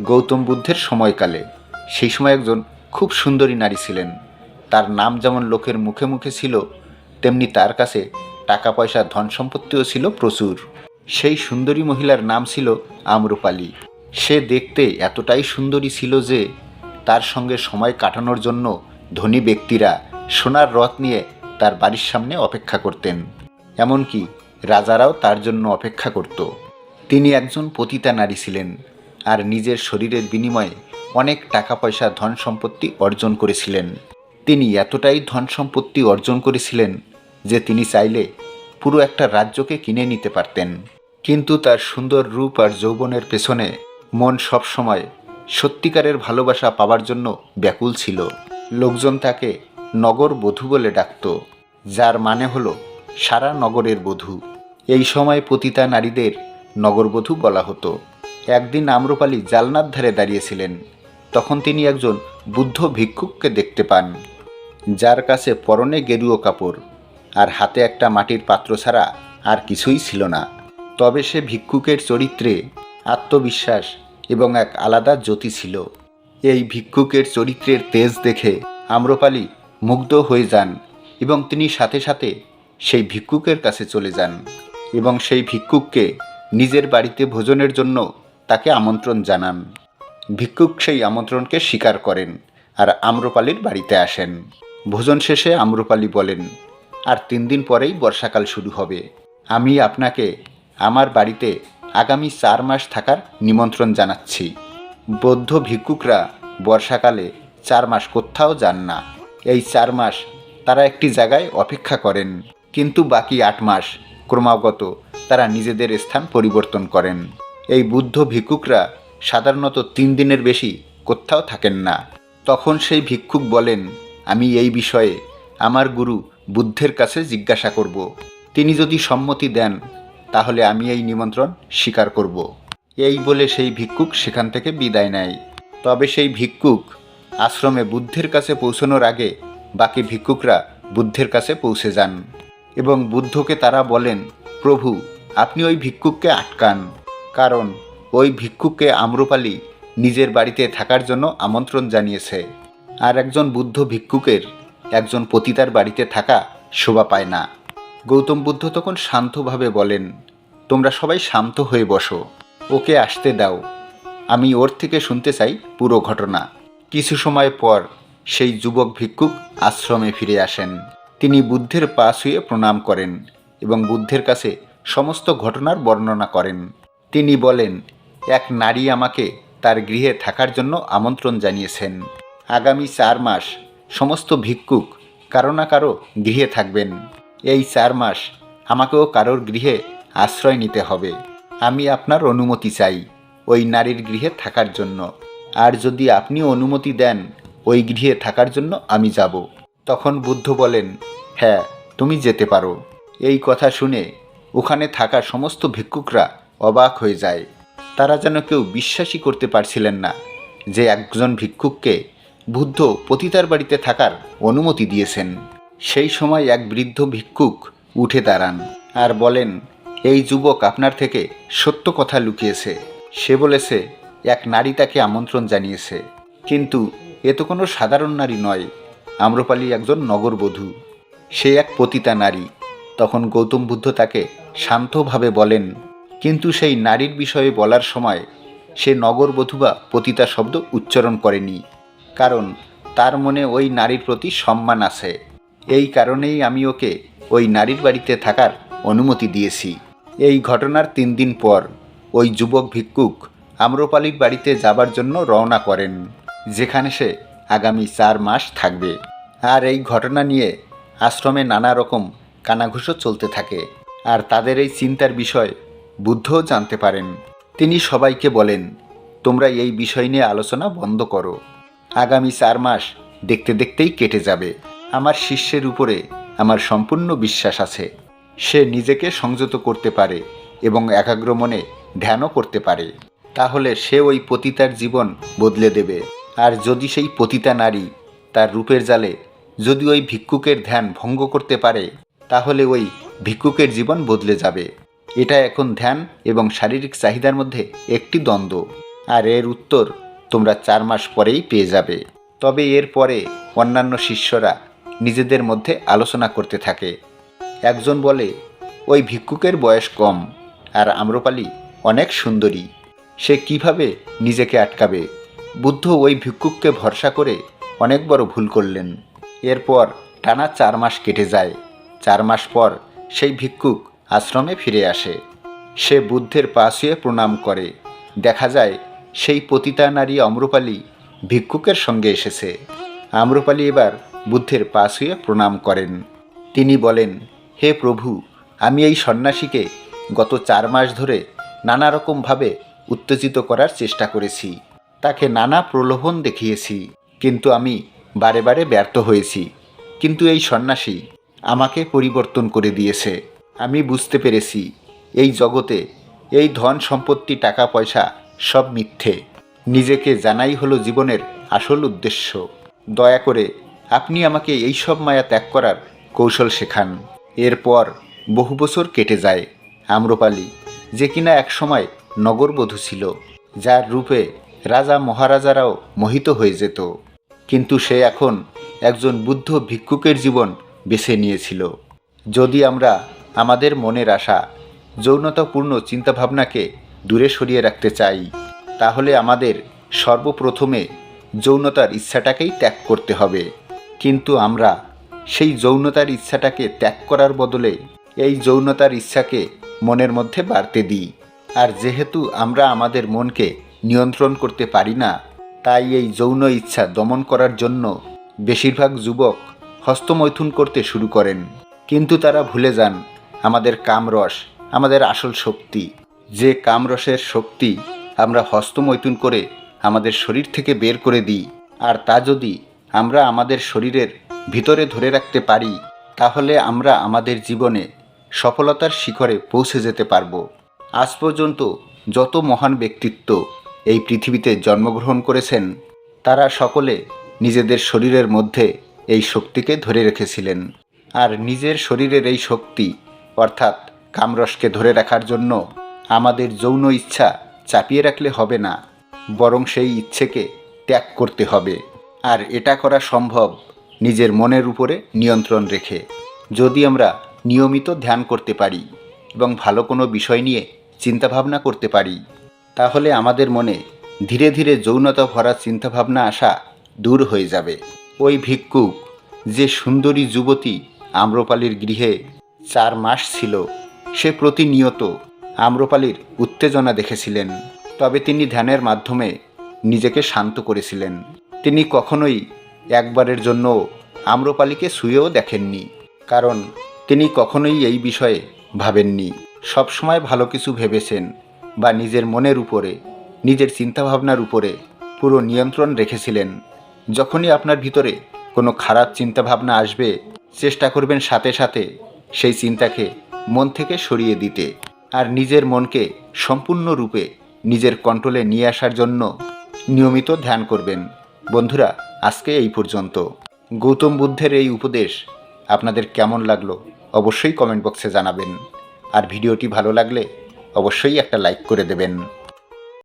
গৌতম বুদ্ধের সময়কালে। সেই সময় একজন খুব সুন্দরী নারী ছিলেন। তার নাম যেমন লোকের মুখে মুখে ছিল, তেমনি তার কাছে টাকা পয়সা, ধন সম্পত্তিও ছিল প্রচুর। সেই সুন্দরী মহিলার নাম ছিল আম্রপালি। সে দেখতে এতটাই সুন্দরী ছিল যে, তার সঙ্গে সময় কাটানোর জন্য ধনী ব্যক্তিরা সোনার রথ নিয়ে তার বাড়ির সামনে অপেক্ষা করতেন। এমনকি রাজারাও তার জন্য অপেক্ষা করত। তিনি একজন পতিতা নারী ছিলেন। আর নিজের শরীরের বিনিময়ে অনেক টাকা পয়সা ধন সম্পত্তি অর্জন করেছিলেন। তিনি এতটাই ধন সম্পত্তি অর্জন করেছিলেন যে তিনি চাইলে পুরো একটা রাজ্যকে কিনে নিতে পারতেন। কিন্তু তার সুন্দর রূপ আর যৌবনের পেছনে মন সবসময় সত্যিকারের ভালোবাসা পাওয়ার জন্য ব্যাকুল ছিল। লোকজন তাকে নগর বধূ বলে ডাকত, যার মানে হলো সারা নগরের বধূ। এই সময় পতিতা নারীদের নগরবধূ বলা হতো। একদিন আম্রপালি জালনার ধারে দাঁড়িয়েছিলেন। তখন তিনি একজন বুদ্ধ ভিক্ষুককে দেখতে পান, যার কাছে পরনে গেরুও কাপড়, আর হাতে একটা মাটির পাত্র ছাড়া আর কিছুই ছিল না। তবে সে ভিক্ষুকের চরিত্রে আত্মবিশ্বাস এবং এক আলাদা জ্যোতি ছিল। এই ভিক্ষুকের চরিত্রের তেজ দেখে আম্রপালি মুগ্ধ হয়ে যান এবং তিনি সাথে সাথে সেই ভিক্ষুকের কাছে চলে যান এবং সেই ভিক্ষুককে নিজের বাড়িতে ভোজনের জন্য তাকে আমন্ত্রণ জানান। ভিক্ষুক সেই আমন্ত্রণকে স্বীকার করেন আর আম্রপালির বাড়িতে আসেন। ভোজন শেষে আম্রপালি বলেন, আর তিন দিন পরেই বর্ষাকাল শুরু হবে। আমি আপনাকে আমার বাড়িতে আগামী চার মাস থাকার নিমন্ত্রণ জানাচ্ছি। বৌদ্ধ ভিক্ষুকরা বর্ষাকালে চার মাস কোথাও যান না। এই চার মাস তারা একটি জায়গায় অপেক্ষা করেন। কিন্তু বাকি আট মাস ক্রমাগত তারা নিজেদের স্থান পরিবর্তন করেন। এই বুদ্ধ ভিক্ষুকরা সাধারণত তিন দিনের বেশি কোথাও থাকেন না। তখন সেই ভিক্ষুক বলেন, আমি এই বিষয়ে আমার গুরু বুদ্ধের কাছে জিজ্ঞাসা করব। তিনি যদি সম্মতি দেন, তাহলে আমি এই নিমন্ত্রণ স্বীকার করব। এই বলে সেই ভিক্ষুক সেখান থেকে বিদায় নেয়। তবে সেই ভিক্ষুক আশ্রমে বুদ্ধের কাছে পৌঁছানোর আগে বাকি ভিক্ষুকরা বুদ্ধের কাছে পৌঁছে যান এবং বুদ্ধকে তারা বলেন, প্রভু, আপনি ওই ভিক্ষুককে আটকান। কারণ ওই ভিক্ষুককে আম্রপালি নিজের বাড়িতে থাকার জন্য আমন্ত্রণ জানিয়েছে। আর একজন বুদ্ধ ভিক্ষুকের একজন পতিতার বাড়িতে থাকা শোভা পায় না। গৌতম বুদ্ধ তখন শান্তভাবে বলেন, তোমরা সবাই শান্ত হয়ে বসো। ওকে আসতে দাও। আমি ওর থেকে শুনতে চাই পুরো ঘটনা। কিছু সময় পর সেই যুবক ভিক্ষুক আশ্রমে ফিরে আসেন। তিনি বুদ্ধের পা শুয়ে প্রণাম করেন এবং বুদ্ধের কাছে সমস্ত ঘটনার বর্ণনা করেন। তিনি বলেন, এক নারী আমাকে তার গৃহে থাকার জন্য আমন্ত্রণ জানিয়েছেন। আগামী চার মাস সমস্ত ভিক্ষুক কারও না কারও গৃহে থাকবেন। এই চার মাস আমাকেও কারোর গৃহে আশ্রয় নিতে হবে। আমি আপনার অনুমতি চাই ওই নারীর গৃহে থাকার জন্য। আর যদি আপনি অনুমতি দেন ওই গৃহে থাকার জন্য আমি যাব। তখন বুদ্ধ বলেন হ্যাঁ তুমি যেতে পারো। এই কথা শুনে ওখানে থাকা সমস্ত ভিক্ষুকরা অবাক হয়ে যায়। তারা যেন কেউ বিশ্বাসই করতে পারছিলেন না যে একজন ভিক্ষুককে বুদ্ধ পতিতার বাড়িতে থাকার অনুমতি দিয়েছেন। সেই সময় এক বৃদ্ধ ভিক্ষুক উঠে দাঁড়ান আর বলেন, এই যুবক আপনার থেকে সত্য কথা লুকিয়েছে। সে বলেছে, এক নারী তাকে আমন্ত্রণ জানিয়েছে। কিন্তু এ তো কোনো সাধারণ নারী নয়, আম্রপালি একজন নগরবধূ। সে এক পতিতা নারী। তখন গৌতম বুদ্ধ তাকে শান্তভাবে বলেন কিন্তু সেই নারীর বিষয়ে বলার সময় সে নগরবধূ বা পতিতা শব্দ উচ্চারণ করেনি। কারণ তার মনে ওই নারীর প্রতি সম্মান আছে। এই কারণেই আমি ওকে ওই নারীর বাড়িতে থাকার অনুমতি দিয়েছি। এই ঘটনার তিন দিন পর ওই যুবক ভিক্ষুক আম্রপালির বাড়িতে যাবার জন্য রওনা করেন, যেখানে সে আগামী চার মাস থাকবে। আর এই ঘটনা নিয়ে আশ্রমে নানা রকম কানাঘুষো চলতে থাকে। আর তাদের এই চিন্তার বিষয় বুদ্ধও জানতে পারেন। তিনি সবাইকে বলেন, তোমরা এই বিষয় নিয়ে আলোচনা বন্ধ করো। আগামী চার মাস দেখতে দেখতেই কেটে যাবে। আমার শিষ্যের উপরে আমার সম্পূর্ণ বিশ্বাস আছে। সে নিজেকে সংযত করতে পারে এবং একাগ্র মনে ধ্যানও করতে পারে। তাহলে সে ওই পতিতার জীবন বদলে দেবে। আর যদি সেই পতিতা নারী তার রূপের জালে যদি ওই ভিক্ষুকের ধ্যান ভঙ্গ করতে পারে, তাহলে ওই ভিক্ষুকের জীবন বদলে যাবে। এটা এখন ধ্যান এবং শারীরিক চাহিদার মধ্যে একটি দ্বন্দ্ব। আর এর উত্তর তোমরা চার মাস পরেই পেয়ে যাবে। তবে এর পরে অন্যান্য শিষ্যরা নিজেদের মধ্যে আলোচনা করতে থাকে। একজন বলে, ওই ভিক্ষুকের বয়স কম আর আম্রপালি অনেক সুন্দরী। সে কীভাবে নিজেকে আটকাবে? বুদ্ধ ওই ভিক্ষুককে ভরসা করে অনেক বড় ভুল করলেন। এরপর টানা চার মাস কেটে যায়। চার মাস পর সেই ভিক্ষুক আশ্রমে ফিরে আসে। সে বুদ্ধের পা ছুঁয়ে প্রণাম করে। দেখা যায়, সেই পতিতা নারী অম্রপালি ভিক্ষুকের সঙ্গে এসেছে। আম্রপালি এবার বুদ্ধের পা ছুঁয়ে প্রণাম করেন। তিনি বলেন, হে প্রভু, আমি এই সন্ন্যাসীকে গত চার মাস ধরে নানা রকমভাবে উত্তেজিত করার চেষ্টা করেছি। তাকে নানা প্রলোভন দেখিয়েছি। কিন্তু আমি বারে বারে ব্যর্থ হয়েছি। কিন্তু এই সন্ন্যাসী আমাকে পরিবর্তন করে দিয়েছে। আমি বুঝতে পেরেছি, এই জগতে এই ধন সম্পত্তি, টাকা, পয়সা সব মিথ্যে। নিজেকে জানাই হলো জীবনের আসল উদ্দেশ্য। দয়া করে আপনি আমাকে এই সব মায়া ত্যাগ করার কৌশল শেখান। এরপর বহু বছর কেটে যায় আম্রপালি, যে কিনা একসময় নগরবধূ ছিল, যার রূপে রাজা মহারাজারাও মোহিত হয়ে যেত। কিন্তু সে এখন একজন বুদ্ধ ভিক্ষুকের জীবন বেছে নিয়েছিল। যদি আমরা আমাদের মনের আশা, যৌনতাপূর্ণ চিন্তাভাবনাকে দূরে সরিয়ে রাখতে চাই। তাহলে আমাদের সর্বপ্রথমে যৌনতার ইচ্ছাটাকেই ত্যাগ করতে হবে। কিন্তু আমরা সেই যৌনতার ইচ্ছাটাকে ত্যাগ করার বদলে এই যৌনতার ইচ্ছাকে মনের মধ্যে বাড়তে দিই। আর যেহেতু আমরা আমাদের মনকে নিয়ন্ত্রণ করতে পারি না, তাই এই যৌন ইচ্ছা দমন করার জন্য বেশিরভাগ যুবক হস্তমৈথুন করতে শুরু করেন। কিন্তু তারা ভুলে যান আমাদের কামরস, আমাদের আসল শক্তি। যে কামরসের শক্তি আমরা হস্তমৈথুন করে আমাদের শরীর থেকে বের করে দিই। আর তা যদি আমরা আমাদের শরীরের ভিতরে ধরে রাখতে পারি, তাহলে আমরা আমাদের জীবনে সফলতার শিখরে পৌঁছে যেতে পারব। আজ পর্যন্ত যত মহান ব্যক্তিত্ব এই পৃথিবীতে জন্মগ্রহণ করেছেন, তারা সকলে নিজেদের শরীরের মধ্যে এই শক্তিকে ধরে রেখেছিলেন। আর নিজের শরীরের এই শক্তি অর্থাৎ কামরসকে ধরে রাখার জন্য আমাদের যৌন ইচ্ছা চাপিয়ে রাখলে হবে না, বরং সেই ইচ্ছেকে ত্যাগ করতে হবে। আর এটা করা সম্ভব নিজের মনের উপরে নিয়ন্ত্রণ রেখে। যদি আমরা নিয়মিত ধ্যান করতে পারি এবং ভালো কোনো বিষয় নিয়ে চিন্তাভাবনা করতে পারি, তাহলে আমাদের মনে ধীরে ধীরে যৌনতা ভরা চিন্তাভাবনা আসা দূর হয়ে যাবে। ওই ভিক্ষুক, যে সুন্দরী যুবতী আম্রপালির গৃহে চার মাস ছিল। সে প্রতিনিয়ত আম্রপালির উত্তেজনা দেখেছিলেন, তবে তিনি ধ্যানের মাধ্যমে নিজেকে শান্ত করেছিলেন। তিনি কখনোই একবারের জন্য আম্রপালিকে শুয়েও দেখেননি, কারণ তিনি কখনোই এই বিষয়ে ভাবেননি। সবসময় ভালো কিছু ভেবেছেন বা নিজের মনের উপরে, নিজের চিন্তাভাবনার উপরে পুরো নিয়ন্ত্রণ রেখেছিলেন। যখনই আপনার ভিতরে কোনো খারাপ চিন্তাভাবনা আসবে, চেষ্টা করবেন সাথে সাথে সেই চিন্তাকে মন থেকে সরিয়ে দিতে আর নিজের মনকে সম্পূর্ণরূপে নিজের কন্ট্রোলে নিয়ে আসার জন্য নিয়মিত ধ্যান করবেন। বন্ধুরা, আজকে এই পর্যন্ত। গৌতম বুদ্ধের এই উপদেশ আপনাদের কেমন লাগল অবশ্যই কমেন্ট বক্সে জানাবেন। আর ভিডিওটি ভালো লাগলে অবশ্যই একটা লাইক করে দেবেন।